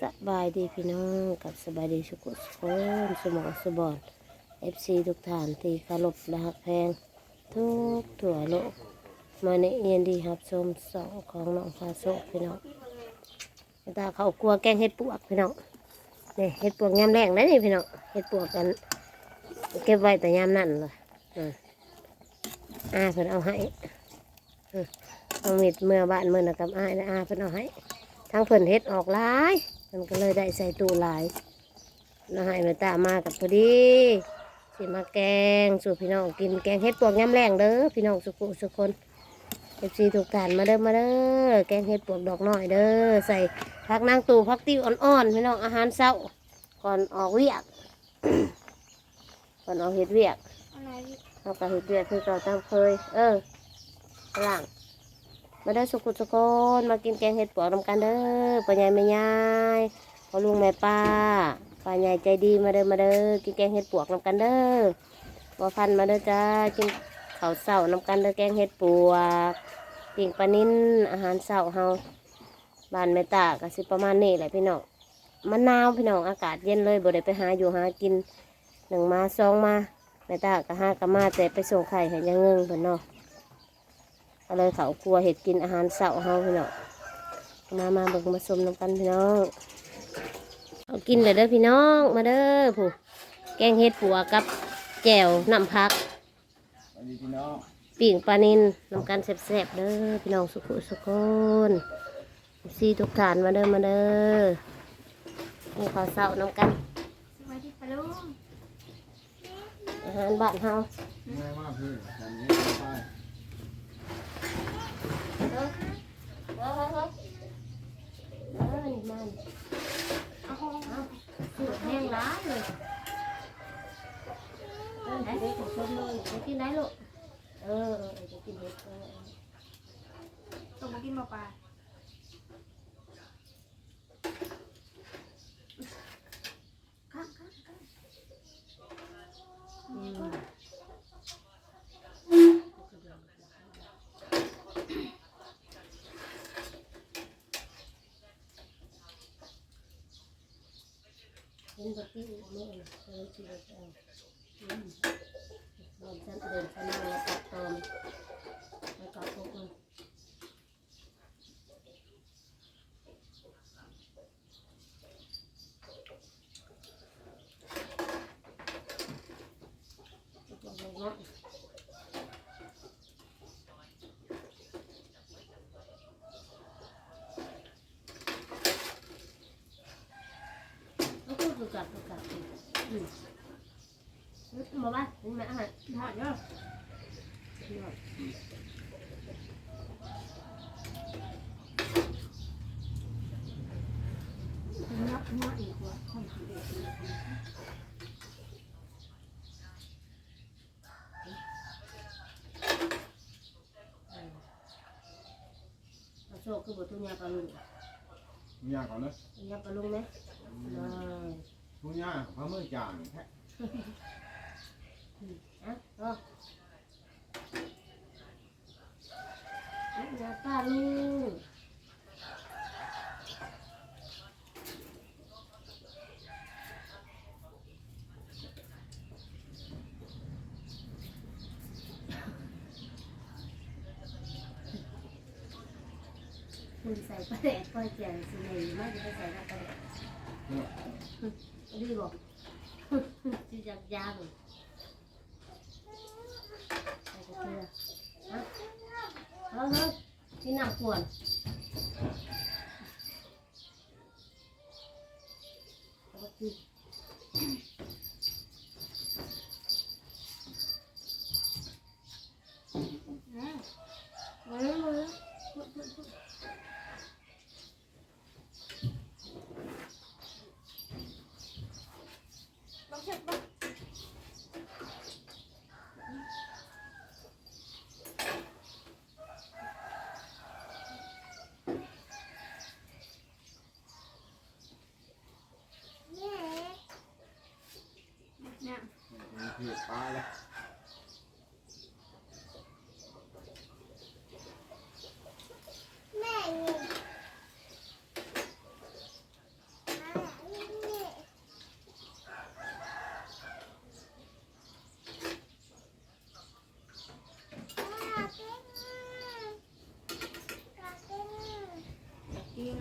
สบายดีพี่น้องกับสบายดีสุขสุขคนสมองสบอนเอฟซีทุกท่านที่เคารพและหักแพง ทุกทั่วโลก มาในเอียนดีครับชมสองของน้องฟาโซพี่น้องตาเขากลัวแกงเห็ดปวกพี่น้องนี่เห็ดปวกยำแรงนะนี่พี่น้องเห็ดปวกกัน เก็บไว้แต่ยามนั่นเลยอ่าเพิ่นเอาให้เอามิดเมื่อบ้านเมื่อนะกับอาและอาเพิ่นเอาให้ทั้งเพิ่นเฮ็ดออกหลาย มันก็เลยได้ใส่ตู้หลายน้าให้แม่ตามากับพอดีสิมาแกงสู่พี่น้องกินแกงเฮ็ดปวกยำแรงเด้อพี่น้องสุขุสุกคนเอฟซีทุกท่านมาเด้อมาเด้อแกงเฮ็ดปวกดอกน้อยเด้อใส่ผักนางตูผักติ้วอ่อนๆพี่น้องอาหารเช้าก่อนออกเวียกก่อนออกเฮ็ดเวียกอะไรเราก็เฮ็ดเวียกคือเราตามเคย เออล่าง มาได้สุขุสุกนมากินแกงเห็ดปวกนำกันเด้อป้าใหญ่แม่ยายพ่อลุงแม่ป้าป้าใหญ่ใจดีมาเด้อมาเด้อกินแกงเห็ดปวกนำกันเด้อบ่พันมาเด้อจ้ากินข้าวเสานำกันเด้อแกงเห็ดปวกปิ่งปลานิ่นอาหารเสาเฮาบ้านแม่ตาก็สิประมาณนี้แหละพี่น้องมันาวพี่น้องอากาศเย็นเลยบ่ได้ไปหาอยู่หากินหนึ่งมาสองมาแม่ตาก็หากะมาแต่ไปส่งไข่ให้ยังเงิงเพิ่นเนาะ ก็เลยเขาครัวเห็ดกินอาหารเสาเฮาพี่น้องมามาเบิกมาชมน้ำกันพี่น้องเอากินเลยเด้อพี่น้องมาเด้อผู้แกงเห็ดปัวกับแจ่วน้ำพักวัสดีพี่น้องปิ่งปลานินน้ำกันแซ่บๆเด้อพี่น้องสุขุสุขคนซีทุกฐานมาเด้อมาเด้อมีข้าวเสาน้ำกันอาหารบ้านเฮา ง่ายมากพี่วันนี้ไป เด้อเด้อเด้อเด้อนี่ มันเอาห้องเอาสูตรแห้งร้ายเลยเออเด็กของชมเลยจะกินได้ลูกเออเออเออจะกินเห็ดเออเออตกมากินมาปลาข้างข้างข้าง อืม กับพี่อุ้มแม่เลยที่เราเอาอืมเดินเดินเดินชั้นนั่งแล้วตัดตอมแล้วก็พวกมันพวกมันเนาะ nó cứ cực cặp cực cặp ừ. Mà ba cũng mẹ hả หอดเนาะนับนับอีกว่าข้อมสีเด็กเอาโชคคือบุตรยาปลาลุงทุกอย่างก่อนเลยยาปลาลุงไหมได้ทุกอย่างพระมือจางแค่ อะก็ยาปลาลุงคุณใส่ปลาแดกก้อยแกงสิเลยไม่จะไปใส่น้ำปลาแดกดีบอกจีจักยางใส่กระเทียมฮะ เอาเอาที่น้ำขวด kia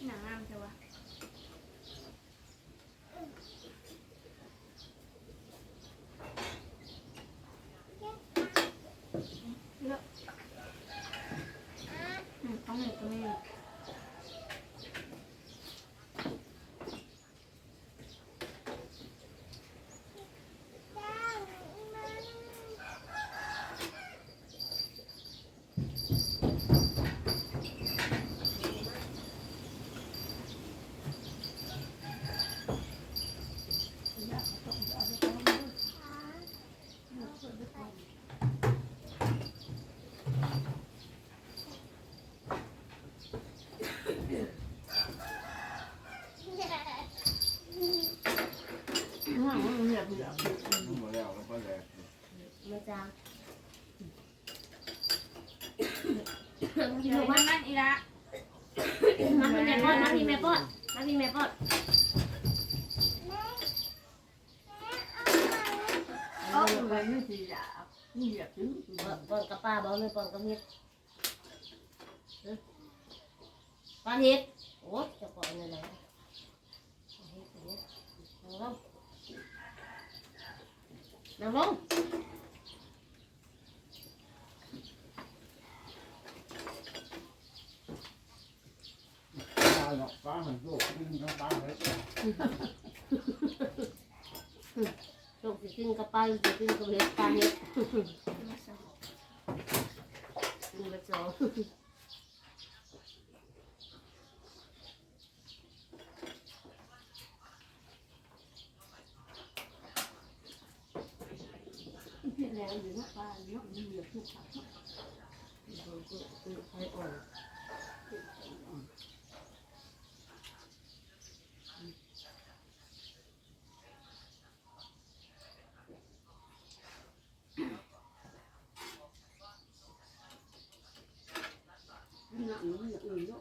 nào ăn chưa bà Hãy subscribe cho kênh không bỏ แล้วแล้วก็แล้วมาจาเดี๋ยวมันนั่นอีละมาพี่แม่ป้อนมาพี่แม่ป้อนมาพี่แม่ป้อน Có người nó thì là như vậy chứ ป้อนกับป้าบอกเลยป้อนกับเฮ็ดป้าเฮ็ดโอ้จะป้อนอะไรนั่งลง นั่งลงตาหรอกตาหันโยกขึ้นก็ตาเลยลูกสิกินกับป้าสิกินกับเฮ็ดป้าเฮ็ด งอยู่นะปลาเนาะมันเหยียบทุกข์ทุกข์ใครอ่อน nó nó nó nó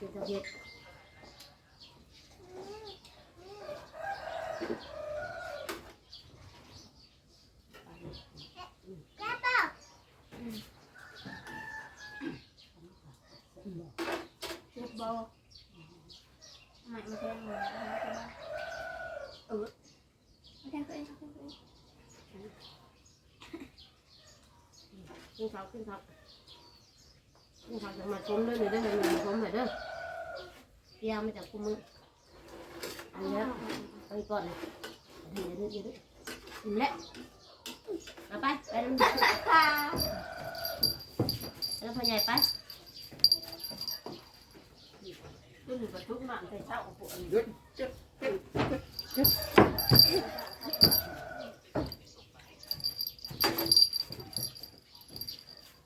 กินทั้ง ปลากินทั้งเห็ดเจ็บเบาไม่มาแทงเลยเออมาแทงตัวเองมาแทงตัวเองกินข้าวกินข้าวกินข้าวจะมาชมด้วยหรือได้ไหมมาชมหน่อยเด้อ เกี่ยวมาจากคุมืออันนี้ไปก่อนเลยเดี๋ยวเดี๋ยวเดี๋ยวอิ่มแล้วมาไปไปน้ำเดือดแล้วพ่อใหญ่ไป cái người mà thuốc nặng thì sao của phụ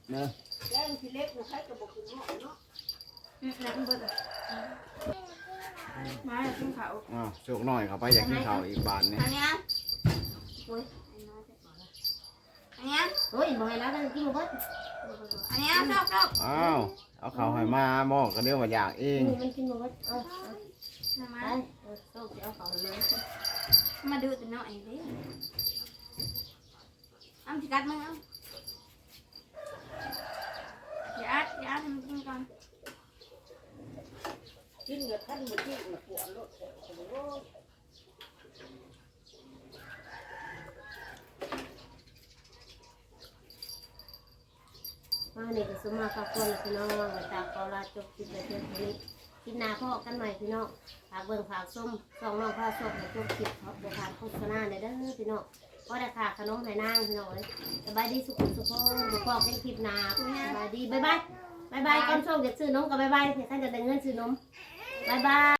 นะ cái thì lép nó thấy cái bột nó nó อืมน้ำเบิดอะมาแล้วกินข้าวอ้าวโชคหน่อยเขาไปอยากกินข้าวอีกบาทนี่อันเนี้ยโอ้ยอันเนี้ยโอ้ยบอกให้แล้วกันกินหมดอันเนี้ยชอบชอบอ้าวเอาข้าวให้มาบอกก็เดี๋ยวว่าอยากเองนี่มันกินหมดเอาเอาทำไมไปเอาโซ่จะเอาของมามาดูตัวน้อยดิอ้ำจิกัดมึงเอาอย่าอัดอย่าอัดให้มันกินก่อน cái người thân một cái là phụ nó nó มาเนี่ยก็สมมาฝากคนละพี่น้องมาตากขอลาจบคลิปเลยเพียงเท่านี้คลิปหน้าพ่อกันใหม่พี่น้องฝากเบิ่งฝากส้มสองน้องผ้าส้มในจบคลิปเขาไปทานโฆษณาในด้อพี่น้องก็ได้ค่ะขนมไหนนางพี่น้องเลยสบายดีสุขสุขสุขพอกันคลิปหน้าสบายดีบ๊ายบายบ๊ายบายก่อนส่งเดี๋ยวซื้อนมกับบ๊ายบายเพื่อท่านจะได้เงินซื้อนม บ๊ายบาย